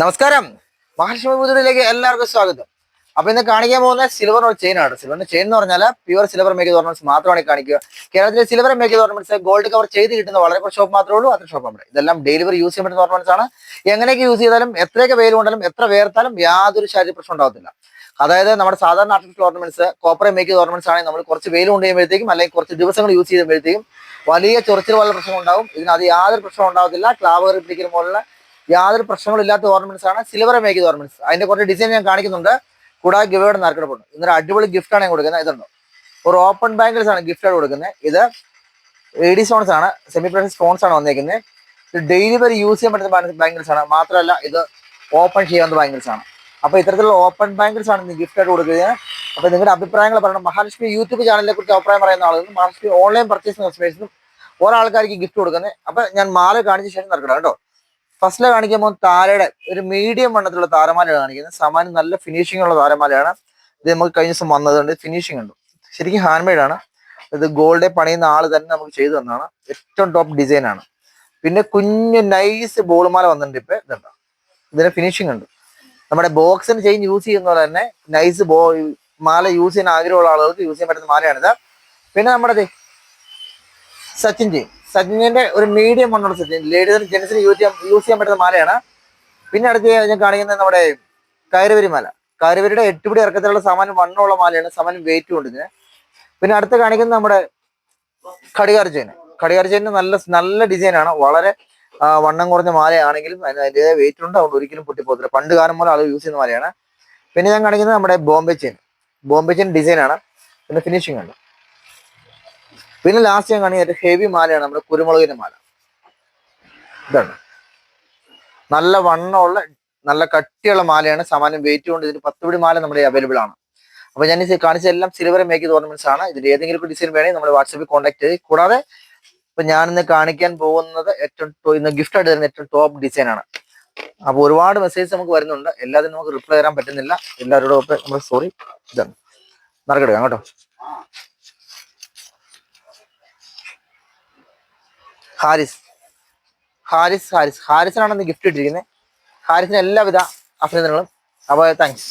നമസ്കാരം. മഹാലക്ഷ്മി പൂജയിലേക്ക് എല്ലാവർക്കും സ്വാഗതം. അപ്പൊ ഇന്ന് കാണിക്കാൻ പോകുന്ന സിൽവർ ചെയിൻ ആണ്. സിൽവറിന്റെ ചെയിൻ എന്ന് പറഞ്ഞാൽ പ്യുവർ സിൽവർ മേക്ക് ഓർണമെന്റ്സ് മാത്രമാണ് കാണിക്കുക. കേരളത്തിലെ silver make ornaments gold cover ചെയ്ത് കിട്ടുന്ന വളരെ കുറച്ച് ഷോപ്പ് മാത്രമേ ഉള്ളൂ അത്ര ഷോപ്പ് നമ്മുടെ. ഇതെല്ലാം ഡെലിവറി യൂസ് ചെയ്യാൻ പറ്റുന്ന ഓർണമെന്റ്സ് ആണ്. എങ്ങനെയൊക്കെ യൂസ് ചെയ്താലും എത്രയൊക്കെ വെയിൽ കൊണ്ടാലും എത്ര വേർത്താലും യാതൊരു ശാരീരിക പ്രശ്നം ഉണ്ടാവത്തില്ല. അതായത് നമ്മുടെ സാധാരണ artificial ornaments copper make ornaments ആണെങ്കിൽ നമ്മൾ കുറച്ച് വെയിൽ കൊണ്ട് അല്ലെങ്കിൽ കുറച്ച് ദിവസങ്ങൾ യൂസ് ചെയ്യുമ്പോഴത്തേക്കും വലിയ ചൊറിച്ചിൽ പോലെ പ്രശ്നം ഉണ്ടാവും. ഇതിനകത്ത് യാതൊരു പ്രശ്നം ഉണ്ടാവത്തില്ല. ക്ലാവ് കറിപ്പിക്കുന്ന പോലുള്ള യാതൊരു പ്രശ്നങ്ങളും ഇല്ലാത്ത ഓർണമെന്റ്സ് ആണ് സിൽവർ മേക്കിയത് ഓർണമെന്റ്സ് അതിന്റെ കുറച്ച് ഡിസൈൻ ഞാൻ കാണിക്കുന്നുണ്ട്. കൂടാതെ ഗിവേഡ് നറുക്കെടുപ്പുണ്ട് ഇന്നൊരു അടിപൊളി ഗിഫ്റ്റ് ആണ് കൊടുക്കുന്നത്. ഇതുണ്ട്? ഒരു ഓപ്പൺ ബാങ്കിൾസ് ആണ് ഗിഫ്റ്റ് ആയിട്ട് കൊടുക്കുന്നത്. ഇത് എഡി സോൺസ് ആണ്. സെമി പ്രഷ്യസ് സ്റ്റോൺസ് ആണ് വന്നേക്കുന്നത്. ഇത് ഡെയിലി വരെ യൂസ് ചെയ്യാൻ പറ്റുന്ന ബാങ്കിൾസ് ആണ്. മാത്രമല്ല ഇത് ഓപ്പൺ ചെയ്യാവുന്ന ബാങ്കിൾസ് ആണ്. അപ്പൊ ഇത്തരത്തിലുള്ള ഓപ്പൺ ബാങ്കിൾസ് ആണ് ഗിഫ്റ്റ് ആയിട്ട് കൊടുക്കുന്നത്. അപ്പൊ നിങ്ങളുടെ അഭിപ്രായങ്ങൾ പറയണം. മഹാലക്ഷ്മി യൂട്യൂബ് ചാനലിനെ കുറിച്ച് അഭിപ്രായം പറയുന്ന ആളുകളും മഹാലക്ഷ്മി ഓൺലൈൻ പർച്ചേസിംഗ് കസ്റ്റമേഴ്സിനും ഒരാൾക്കാർക്ക് ഗിഫ്റ്റ് കൊടുക്കുന്നത്. അപ്പൊ ഞാൻ മാല കാണിച്ച ശേഷം നടക്കണം കേട്ടോ. ഫസ്റ്റിൽ കാണിക്കുമ്പോൾ താരയുടെ ഒരു മീഡിയം വണ്ണത്തിലുള്ള താരമാലയാണ് കാണിക്കുന്നത്. സാമാന്യം നല്ല ഫിനിഷിംഗ് ഉള്ള താരമാലയാണ്. ഇത് നമുക്ക് കഴിഞ്ഞ ദിവസം വന്നതുകൊണ്ട് ഫിനിഷിംഗ് ഉണ്ട്. ശരിക്കും ഹാൻഡ് മെയ്ഡ് ആണ്. ഇത് ഗോൾഡെ പണിയുന്ന ആൾ തന്നെ നമുക്ക് ചെയ്തു തന്നതാണ്. ഏറ്റവും ടോപ്പ് ഡിസൈൻ ആണ്. പിന്നെ കുഞ്ഞ് നൈസ് ബോൾമാല വന്നിട്ടുണ്ട് ഇപ്പൊ. ഇതുണ്ട്. ഇതിന് ഫിനിഷിംഗ് ഉണ്ട്. നമ്മുടെ ബോക്സിന് ചെയിൻ യൂസ് ചെയ്യുന്ന പോലെ തന്നെ നൈസ് ബോ മാല യൂസ് ചെയ്യാൻ ആഗ്രഹമുള്ള ആളുകൾക്ക് യൂസ് ചെയ്യാൻ പറ്റുന്ന മാലയാണിത്. പിന്നെ നമ്മുടെ സച്ചിൻ ചെയിൻ സച്ചിന്റെ ഒരു മീഡിയം വണ്ണുള്ള സജ്ജൻ ലേഡീസിന് ജെൻസിന് യൂസ് ചെയ്യാൻ യൂസ് ചെയ്യാൻ പറ്റുന്ന മാലയാണ്. പിന്നെ അടുത്ത് ഞാൻ കാണിക്കുന്നത് നമ്മുടെ കയറുവരി മാല. കയറുവരിയുടെ എട്ടുപിടി ഇറക്കത്തിലുള്ള സമാനം വണ്ണമുള്ള മാലയാണ്. സമാനം വെയിറ്റും ഉണ്ട് പിന്നെ അടുത്ത് കാണിക്കുന്നത് നമ്മുടെ ഘടികാർ ചെയിൻ. ഘടികാർ ചെയിന് നല്ല നല്ല ഡിസൈൻ ആണ്. വളരെ വണ്ണം കുറഞ്ഞ മാലയാണെങ്കിലും അതിന് അതിന്റെതായ വെയിറ്റ് ഉണ്ട്. അതുകൊണ്ട് ഒരിക്കലും പൊട്ടിപ്പോകത്തില്ല. പണ്ട് കാലം പോലെ ആളുകൾ യൂസ് ചെയ്യുന്ന മാലയാണ്. പിന്നെ ഞാൻ കാണിക്കുന്നത് നമ്മുടെ Bombay chain. Bombay chain design ആണ്. പിന്നെ ഫിനിഷിംഗ് ഉണ്ട്. പിന്നെ ലാസ്റ്റ് ഞാൻ കാണിക്കുന്നത് ഹെവി മാലയാണ് നമ്മുടെ കുരുമുളകിന്റെ മാല. ഇതാണ്. നല്ല വണ്ണമുള്ള നല്ല കട്ടിയുള്ള മാലയാണ്. സാമാന്യം വെയിറ്റ് കൊണ്ട് ഇതിന് പത്ത് പിടി മാല നമ്മുടെ അവൈലബിൾ ആണ്. അപ്പൊ ഞാൻ കാണിച്ച എല്ലാം സിൽവർ മേക്ക് ഓർണമെന്റ്സ് ആണ്. ഇതിൽ ഏതെങ്കിലും ഡിസൈൻ വേണമെങ്കിൽ നമ്മൾ വാട്സാപ്പിൽ കോൺടാക്ട് ചെയ്ത്. കൂടാതെ ഇപ്പൊ ഞാൻ ഇന്ന് കാണിക്കാൻ പോകുന്നത് ഏറ്റവും ഇന്ന് ഗിഫ്റ്റ് ആയിട്ട് തരുന്ന ഏറ്റവും ടോപ്പ് ഡിസൈൻ ആണ്. അപ്പൊ ഒരുപാട് മെസ്സേജ് നമുക്ക് വരുന്നുണ്ട്. എല്ലാത്തിനും നമുക്ക് റിപ്ലൈ തരാൻ പറ്റുന്നില്ല. എല്ലാവരോടും നമ്മൾ സോറി ഇതാണ്. നറുക്കെടുക്കാം കേട്ടോ ഹാരിസ്. ഹാരിസ് ഹാരിസ്. ഹാരിസിനാണ് ഗിഫ്റ്റ് ഇട്ടിരിക്കുന്നത് ഹാരിസിന് എല്ലാവിധ അഭിനന്ദനങ്ങളും. അപ്പോൾ താങ്ക്സ്